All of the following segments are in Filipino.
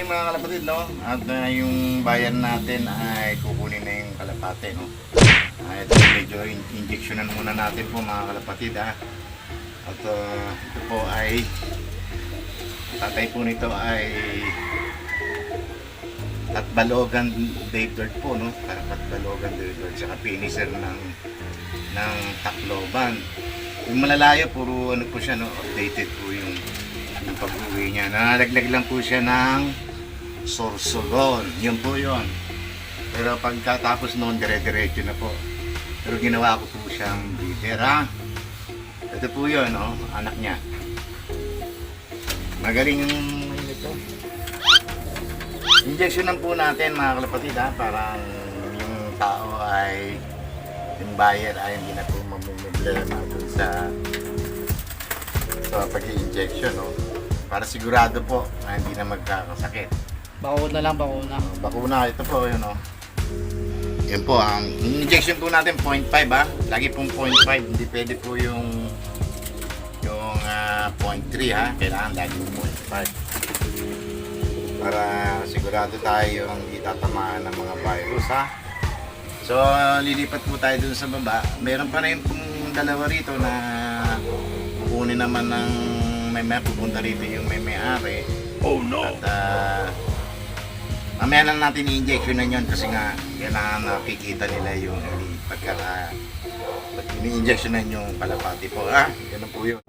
Yung mga kalapatid, no? At uh, yung bayan natin ay kukunin na yung kalapate, no? Uh, ito medyo in- injectionan muna natin po mga kalapatid, ha? At uh, ito po ay tatay po nito ay at Balogan Dave Dirt po, no? At Balogan Dave Dirt, saka finisher ng ng Tacloban. Yung malalayo, puro ano po siya, no? Updated po yung, yung pag-uwi niya. Nalaglag lang po siya ng Sorsogon. Yun po yun. Pero pagkatapos noon, dire-diretso na po. Pero ginawa ko po siyang breeder, ha? Ito po yun, no? Anak niya. Magaling yung ito. Injection lang po natin mga kalapatid ha, parang yung tao ay yung buyer ay hindi na po mamumblema dun sa sa pag-injection no. Para sigurado po na hindi na magkakasakit. Bakuna lang, bakuna. Bakuna, ito po yun no. Yan po, ang injection po natin 0.5 ha. Lagi pong 0.5, hindi pwede po yung yung ah, 0.3 ha. Kailangan lagi 0.5 para sigurado tayo hindi tatamaan ng mga virus ha. So lilipat po tayo dun sa baba. Meron pa rin pong dalawa rito na kukunin naman ng may may pupunta rito yung may may-ari. Oh no! At ah, mamaya lang natin i-injection na yun kasi nga kailangan nakikita nila yung hindi pagkaka pag ini-injection na yung kalapati po ha. Ganun po yun.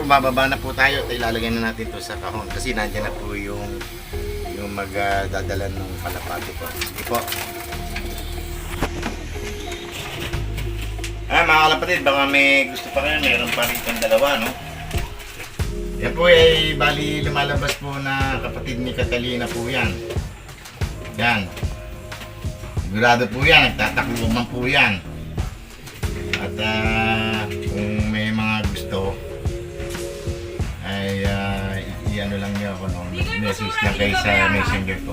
Yung bababa na po tayo, at ilalagay na natin to sa kahon kasi nandiyan na po yung yung magdadala ng palapati po. Sige po. Ah, mga kalapatid, baka may gusto pa kayo, meron pa rito dalawa, no? Yan po ay bali lumalabas po na kapatid ni Catalina po yan. Yan. Sigurado po yan, nagtatakluman po yan. At ah, i-ano lang niyo ako no, message lang kayo sa messenger ko.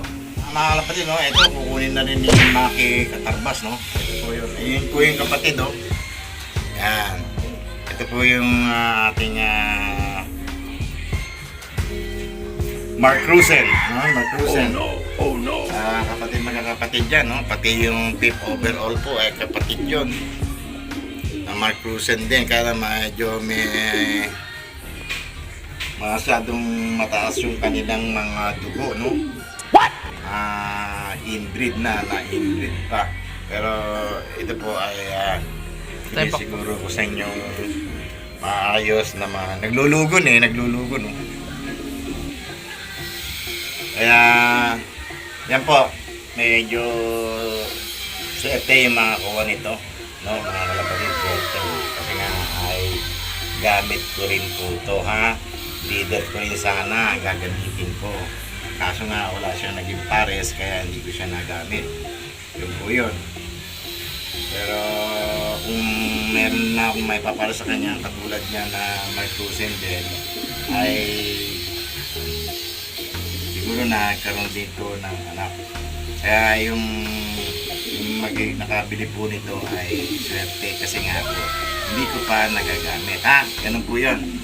Mga kapatid, no, ito kukunin na rin ni Maki Katarbas, no. Ito po yun. Ayun po yung kapatid, no. Yan. Ito po yung ah, ating ah, Mark Cruzen, no? Mark Cruzen. Oh no, oh no. kapatid magkakapatid yan, no? Pati yung tip overall po ay kapatid yun. Na Mark Cruzen din, kaya medyo may masyadong mataas yung kanilang mga dugo, no? What? Ah, inbreed na, na inbreed pa. Pero ito po ay uh, pa- siguro ko sa inyong maayos na mga naglulugon eh, naglulugon, no? Kaya, yan po, medyo swerte yung mga kuha nito, no? Mga kalapatid, swerte. Kasi nga ay gamit ko rin po ito, ha? Leader ko rin sana, gagamitin ko. Kaso nga, wala siya naging pares, kaya hindi ko siya nagamit. Yun po yun. Pero kung meron na akong may papara sa kanya, katulad niya na Marcusen din, ay siguro nagkaroon dito ng anak. Kaya yung, yung mag nakabili po nito ay swerte kasi nga po, hindi ko pa nagagamit. Ha? Ganun po yun.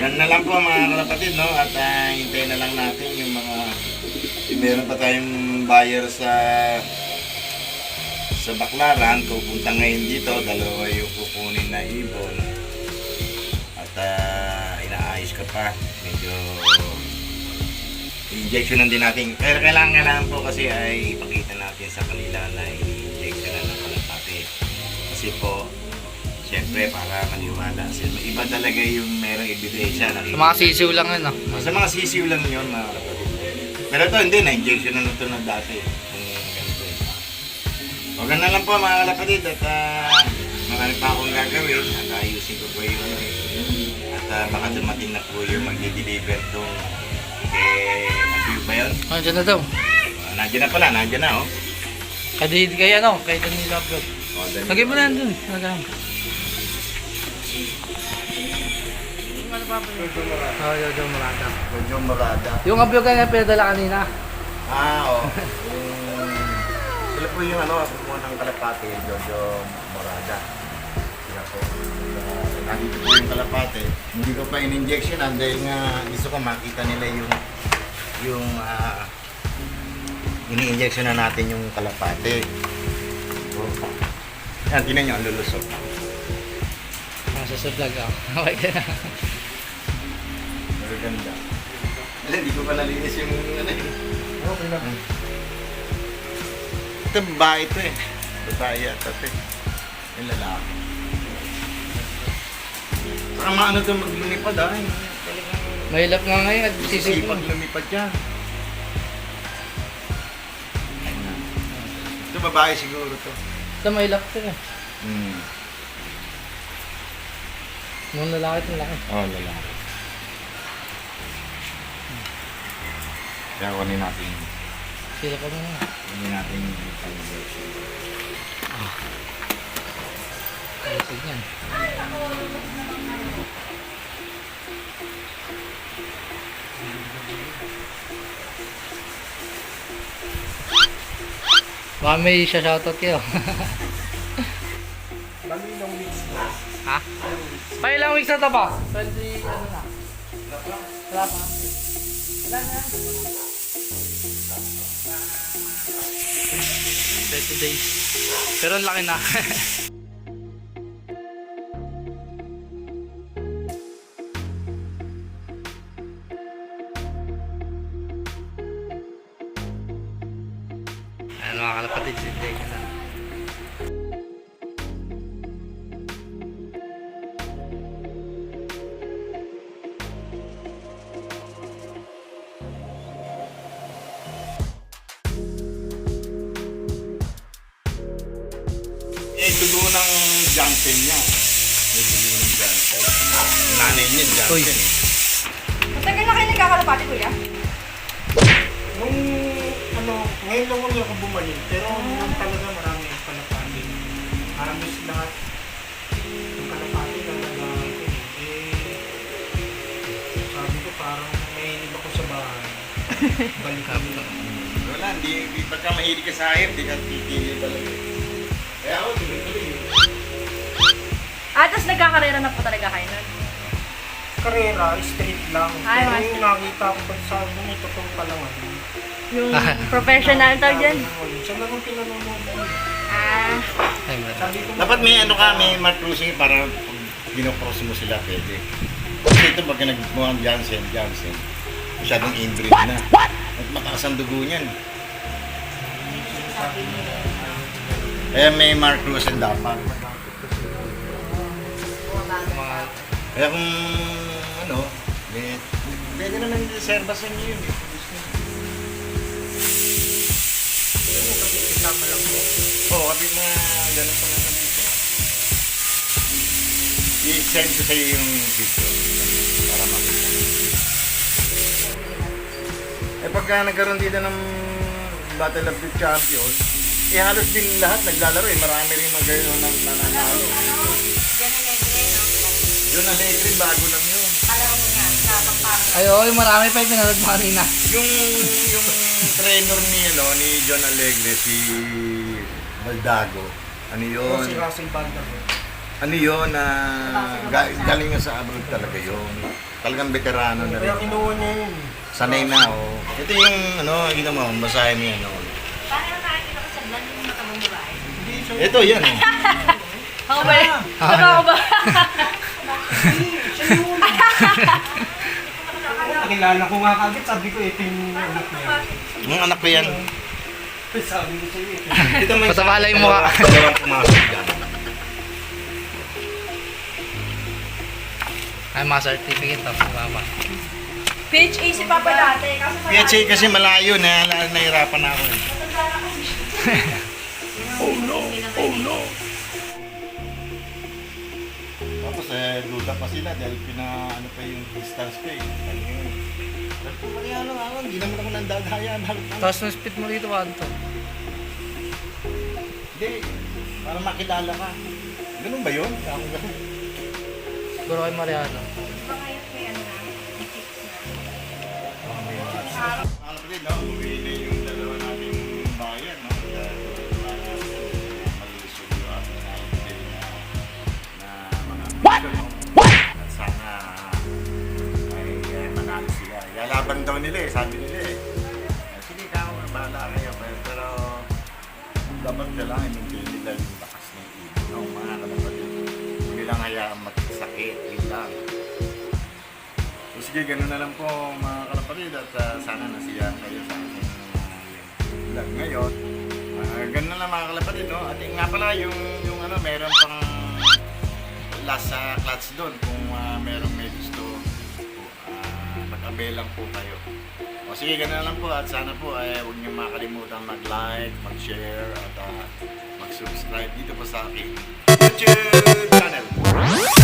Ganun na lang po mga kalapatid, no? At uh, hintayin na lang natin yung mga, yung meron pa tayong buyer sa sa Baklaran, pupunta ngayon dito, dalawa yung kukunin na ibon. At ah, inaayos ka pa, medyo injection din natin. Pero kailangan, kailangan po kasi ay ipakita natin sa kanila na i-injection na ng kalapati. Kasi po, syempre para maniwala sila. Iba talaga yung merong ebidensya. Sa mga sisiw lang yun, ah. Sa mga sisiw lang yun, mga kapatid. Pero ito, hindi, na-injection na ito na dati. O ganun lang po mga kalapatid at uh, marami pa akong gagawin at ayusin ko po yung ano eh. At ah, baka dumating na po yung magdi-deliver tong kay ano ba yun? Dyan na daw? nandiyan na pala, nandiyan na oh. Kaya kaya ano, kaya Danilo upload. oh. Lagay mo na yan dun. Lagay mo. Oh, yung marada. Medyo marada. Yung upload ka nga pinadala kanina. Ah, oo. Yung, sila po yung ano, kumuha ng kalapate, Jojo Morada. Sila po. Uh, nandito po yung kalapate. Hindi ko pa in-injection ah, dahil nga gusto ko makita nila yung yung ah, ini-injection na natin yung kalapate. So, yan, tinan nyo, ang lulusok. Nasa sa vlog ako. Okay ka na. Very ganda. Wala, hindi ko pa nalinis yung ano yun. Okay lang. Ito, babae ito eh. Babae yata ito eh. Yung lalaki. Saka maano ito maglumipad ah. Mahilap nga ngayon at sisip mo. sisipag lumipad yan. Ito babae siguro to. Ito mahilap to eh. Hmm. Nung lalaki ito laki. Oh, lalaki. Kaya kunin natin. Sila pa mo na. Kunin natin yung calibration. Ayosig yan. Baka may siya shoutout kayo. Pa ilang weeks na to ba? 20 ano na? Wala pa. Wala na. 30 days. Pero ang laki na. Eh, dugo ng Johnson niya. May dugo ng Johnson. Nanay niya, Johnson. Matagal na kayo nagkakalapati, kuya? Nung ano, ngayon lang ulit ako bumalik. Pero nung talaga marami ang kalapati. Halos lahat ng kalapati na nagagamit ko. Eh, sabi ko parang may iba ko sa bahay. Balikan mo. Wala, hindi, hindi pagka mahilig ka sa hayop, di ka titigil talaga. Kaya ako, tuloy-tuloy. Ah, tapos nagkakarera na po talaga kayo nun. Karera, straight lang. Ay, Pero mas- yung nakita ko pag sa pa lang ano. Yung professional tawag dyan. Siya lang ang pinanonood ko. Ah, Ay, meron. Sabi ko, Dapat may ano ka, may mark cruising para pag ginocross mo sila, pwede. Kasi ito pagka nagbuha ang Johnson, Johnson, masyadong inbreed na. At mataas ang dugo niyan. Kaya may mark cruising dapat. Kaya kung ano, pwede naman reserva sa inyo yun. kasama lang mo. Oo, kapit mga ganun pa nga dito. I-send ko sa iyo yung picture para makita. Eh pagka nagkaroon dito ng Battle of the Champion, eh halos din lahat naglalaro eh. Marami rin magayon ng nananalo. Yun ang Alegre, bago lang yun. Ay, oo, yung marami pa yung pinanood mo kanina. Yung yung trainer ni ano ni John Alegre si Baldago. Ano yun? si Russell Banda mo. Ano yun na ga- galing nga sa abroad talaga yun. Talagang veterano na Kaya rin. kinuha niya yun. Sanay na oh. Ito yung ano, kita mo, basahin mo yan. Oh. Paano nakakita ko sa vlog yung matamang babae? Hindi siya. Ito yan oh. Ako ba? Totoo ako ba? Nakilala ko nga kagad, sabi ko ito yung anak niya. Yung anak ko yan. Sabi ko sa'yo ito. Ito mo Pasamala yung mukha. Dalawang pumasok dyan. Ay, mga certificate to. Mama. PHA si Papa dati. Kaso sa PHA kasi malayo na, na nahirapan na ako eh. Tapos eh, duda pa sila dahil pina, ano pa yung distance ko eh. Ano yun? Sabi ko, Mariano nga, hindi naman ako nandadaya. Bakit naman? Tapos yung speed mo dito, Anto. Hindi, para makilala ka. Ganun ba yun? Ako ganun. Siguro kay Mariano. Baka yun may ano na, may tips na. Ano pa din, no? Uwi na Nilang hayaan magsakit, yun lang. So sige, ganun na lang po mga kalapatid at ah, sana nasiyahan kayo sa aking uh, vlog ngayon. Ah, ganun na lang mga kalapatid, no? At nga pala, yung, yung ano, meron pang last sa clutch doon kung uh, merong may gusto uh, mag-avail lang po kayo. O sige, ganun lang po at sana po ay huwag niyo makalimutan mag-like, mag-share at ah, mag-subscribe dito po sa aking eh, YouTube channel.